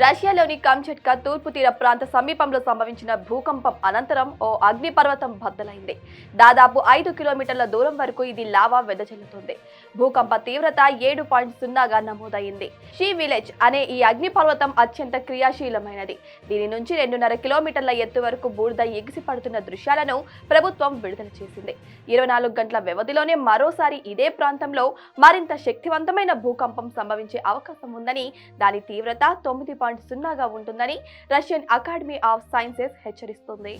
రష్యాలోని కంచెట్కా తూర్పు తీర ప్రాంత సమీపంలో సంభవించిన భూకంపం అనంతరం ఓ అగ్నిపర్వతం బద్దలైంది. దాదాపు ఐదు కిలోమీటర్ల దూరం వరకు ఇది లావా వెదజల్లుతుంది. భూకంప తీవ్రత ఏడు పాయింట్ సున్నాగా నమోదైంది. షీ విలేజ్ అనే ఈ అగ్నిపర్వతం అత్యంత క్రియాశీలమైనది. దీని నుంచి రెండున్నర కిలోమీటర్ల ఎత్తు వరకు బూడిద ఎగిసి పడుతున్న దృశ్యాలను ప్రభుత్వం విడుదల చేసింది. ఇరవై నాలుగు గంటల వ్యవధిలోనే మరోసారి ఇదే ప్రాంతంలో మరింత శక్తివంతమైన భూకంపం సంభవించే అవకాశం ఉందని దాని తీవ్రత తొమ్మిది పాయింట్ సున్నాగా ఉంటుందని రష్యన్ అకాడమీ ఆఫ్ సైన్సెస్ హెచ్చరిస్తుంది.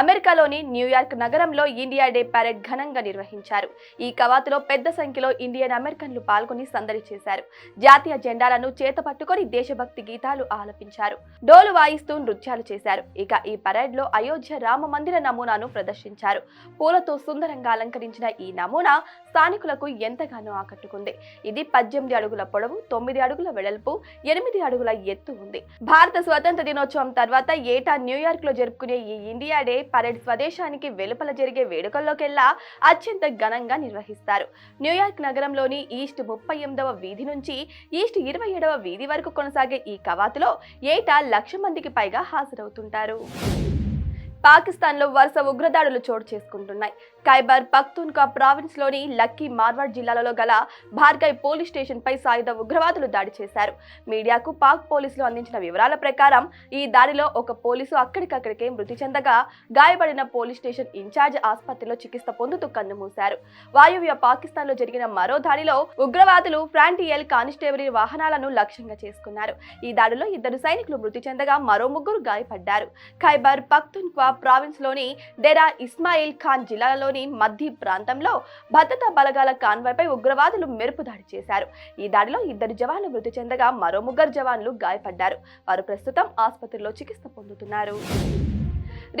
అమెరికాలోని న్యూయార్క్ నగరంలో ఇండియా డే పరేడ్ ఘనంగా నిర్వహించారు. ఈ కవాతులో పెద్ద సంఖ్యలో ఇండియన్ అమెరికన్లు పాల్గొని సందడి చేశారు. జాతీయ జెండాలను చేత పట్టుకొని దేశభక్తి గీతాలు ఆలపించారు. డోలు వాయిస్తూ నృత్యాలు చేశారు. ఇక ఈ పరేడ్లో అయోధ్య రామ మందిర నమూనాను ప్రదర్శించారు. పూలతో సుందరంగా అలంకరించిన ఈ నమూనా స్థానికులకు ఎంతగానో ఆకట్టుకుంది. ఇది పద్దెనిమిది అడుగుల పొడవు తొమ్మిది అడుగుల వెడల్పు ఎనిమిది అడుగుల ఎత్తు ఉంది. భారత స్వతంత్ర దినోత్సవం తర్వాత ఏటా న్యూయార్క్లో జరుపుకునే ఈ ఇండియా డే పరేడ్ స్వదేశానికి వెలుపల జరిగే వేడుకల్లోకెల్లా అత్యంత ఘనంగా నిర్వహిస్తారు. న్యూయార్క్ నగరంలోని ఈస్ట్ ముప్పై ఎనిమిదవ వీధి నుంచి ఈస్ట్ ఇరవై ఏడవ వీధి వరకు కొనసాగే ఈ కవాతులో ఏటా లక్ష మందికి పైగా హాజరవుతుంటారు. పాకిస్తాన్లో వరుస ఉగ్రదాడులు చోటు చేసుకుంటున్నాయి. ఖైబర్ పఖ్తూన్కా ప్రావిన్స్లోని లక్కీ మార్వాడ్ జిల్లాలలో గల భార్గయ్ పోలీస్ స్టేషన్ పై సాయుధ ఉగ్రవాదులు దాడి చేశారు. మీడియాకు పాక్ పోలీసులు అందించిన వివరాల ప్రకారం ఈ దాడిలో ఒక పోలీసు అక్కడికక్కడికే మృతి చెందగా గాయపడిన పోలీస్ స్టేషన్ ఇన్ఛార్జ్ ఆసుపత్రిలో చికిత్స పొందుతూ కన్నుమూశారు వాయువ్య పాకిస్తాన్లో జరిగిన మరో దాడిలో ఉగ్రవాదులు ఫ్రాంటియల్ కానిస్టేబుల్ వాహనాలను లక్ష్యంగా చేసుకున్నారు. ఈ దాడిలో ఇద్దరు సైనికులు మృతి చెందగా మరో ముగ్గురు గాయపడ్డారు. ఖైబర్ పఖ్తూన్ఖ్వా ప్రావిన్స్లోని డెరా ఇస్మాయిల్ ఖాన్ జిల్లాలోని మధ్య ప్రాంతంలో భద్రతా బలగాల కాన్వాయ్పై ఉగ్రవాదులు మెరుపు దాడి చేశారు. ఈ దాడిలో ఇద్దరు జవాన్లు మృతి చెందగా మరో ముగ్గురు జవాన్లు గాయపడ్డారు. వారు ప్రస్తుతం ఆసుపత్రిలో చికిత్స పొందుతున్నారు.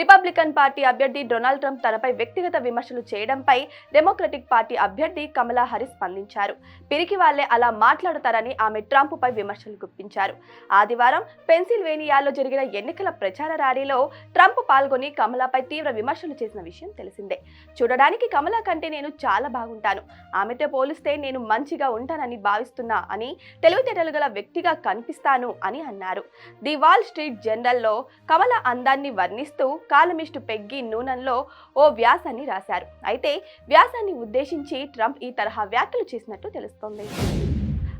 రిపబ్లికన్ పార్టీ అభ్యర్థి డొనాల్డ్ ట్రంప్ తనపై వ్యక్తిగత విమర్శలు చేయడంపై డెమోక్రటిక్ పార్టీ అభ్యర్థి కమలా హరిస్ స్పందించారు. పిరికి వాళ్ళే అలా మాట్లాడతారని ఆమె ట్రంప్పై విమర్శలు గుప్పించారు. ఆదివారం పెన్సిల్వేనియాలో జరిగిన ఎన్నికల ప్రచార ర్యాలీలో ట్రంప్ పాల్గొని కమలాపై తీవ్ర విమర్శలు చేసిన విషయం తెలిసిందే. చూడడానికి కమలా కంటే నేను చాలా బాగుంటాను. ఆమెతో పోలిస్తే నేను మంచిగా ఉంటానని భావిస్తున్నా అని తెలివితేటలు గల వ్యక్తిగా కనిపిస్తాను అని అన్నారు. ది వాల్ స్ట్రీట్ జర్నల్లో కమల అందాన్ని వర్ణిస్తూ కాలమిస్టు పెగ్గి నూనెలో ఓ వ్యాసాన్ని రాశారు. అయితే వ్యాసాన్ని ఉద్దేశించి ట్రంప్ ఈ తరహా వ్యాఖ్యలు చేసినట్టు తెలుస్తోంది.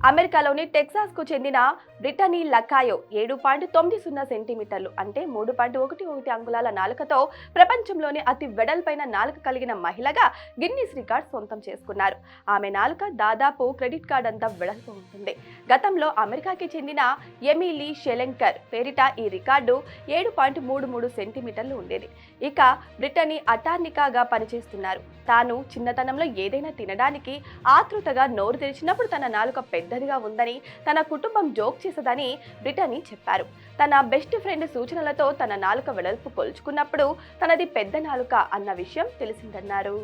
అమెరికాలోని టెక్సాస్కు చెందిన బ్రిటనీ లకాయో ఏడు పాయింట్ తొమ్మిది సున్నా సెంటీమీటర్లు అంటే మూడు పాయింట్ ఒకటి ఒకటి అంగుళాల నాలుకతో ప్రపంచంలోని అతి వెడల్పైన నాలుక కలిగిన మహిళగా గిన్నీస్ రికార్డ్ సొంతం చేసుకున్నారు. ఆమె నాలుక దాదాపు క్రెడిట్ కార్డ్ అంతా వెడల్పు ఉంటుంది. గతంలో అమెరికాకి చెందిన ఎమిలీ షెలెంకర్ పేరిట ఈ రికార్డు ఏడు పాయింట్ మూడు మూడు సెంటీమీటర్లు ఉండేది. ఇక బ్రిటనీ అటార్నికాగా పనిచేస్తున్నారు. తాను చిన్నతనంలో ఏదైనా తినడానికి ఆతృతగా నోరు తెరిచినప్పుడు తన నాలుక పెద్దదిగా ఉందని తన కుటుంబం జోక్ చేసదని బ్రిటనీ చెప్పారు. తన బెస్ట్ ఫ్రెండ్ సూచనలతో తన నాలుక వెడల్పు కొలుచుకున్నప్పుడు తనది పెద్ద నాలుక అన్న విషయం తెలిసిందన్నారు.